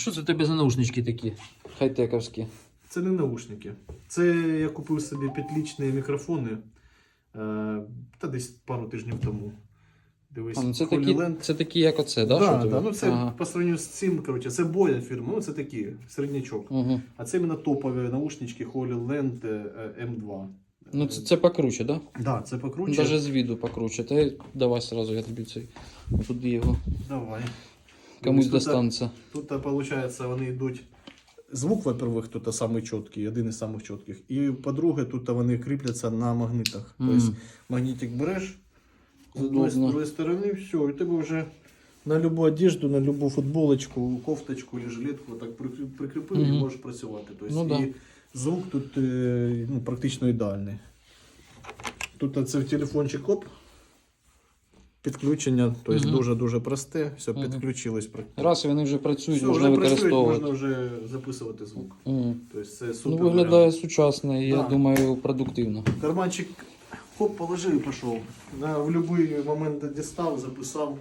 Що це у тебе за наушнички такі? Хай-тековські. Це не наушники. Це я купив собі петлічні мікрофони. Е, та десь пару тижнів тому. Дивись, А, ну це такі, це такі, як оце, да? Да, що да, ну це Ага. по сравнению з цим, коротше, це боя фірма, ну це такі, середнячок. Угу. А це іменно топові наушнички Holy Land е, M2. Ну це, це покруче, да? Да, це покруче. Даже з віду покруче. Та давай сразу я тобі цей туди його Давай. Комусь Тут, достанеться. Тут, виходить, вони йдуть. Звук, во-первых, тут самий чіткий, один із самих чітких. І по-друге, тут вони кріпляться на магнитах. Мгм. Тобто магнітик береш з одної з другої сторони, все, і тебе вже на любу одежду, на любу футболочку, кофточку чи жилетку так прикрі- прикріпив і Мгм. можеш працювати. Тобто, Ну да. і звук тут е, ну, практично ідеальний. Тут це в телефончик оп. Підключення, тобто угу. дуже-дуже просте, все, угу. підключилось практично. Раз і вони вже працюють, Все, можна вже працюють, використовувати. можна вже записувати звук. Угу. Тобто це Ну, виглядає варіант. сучасно і я думаю продуктивно. Карманчик хоп, положив і пішов. На, в будь-який момент дістав, записав.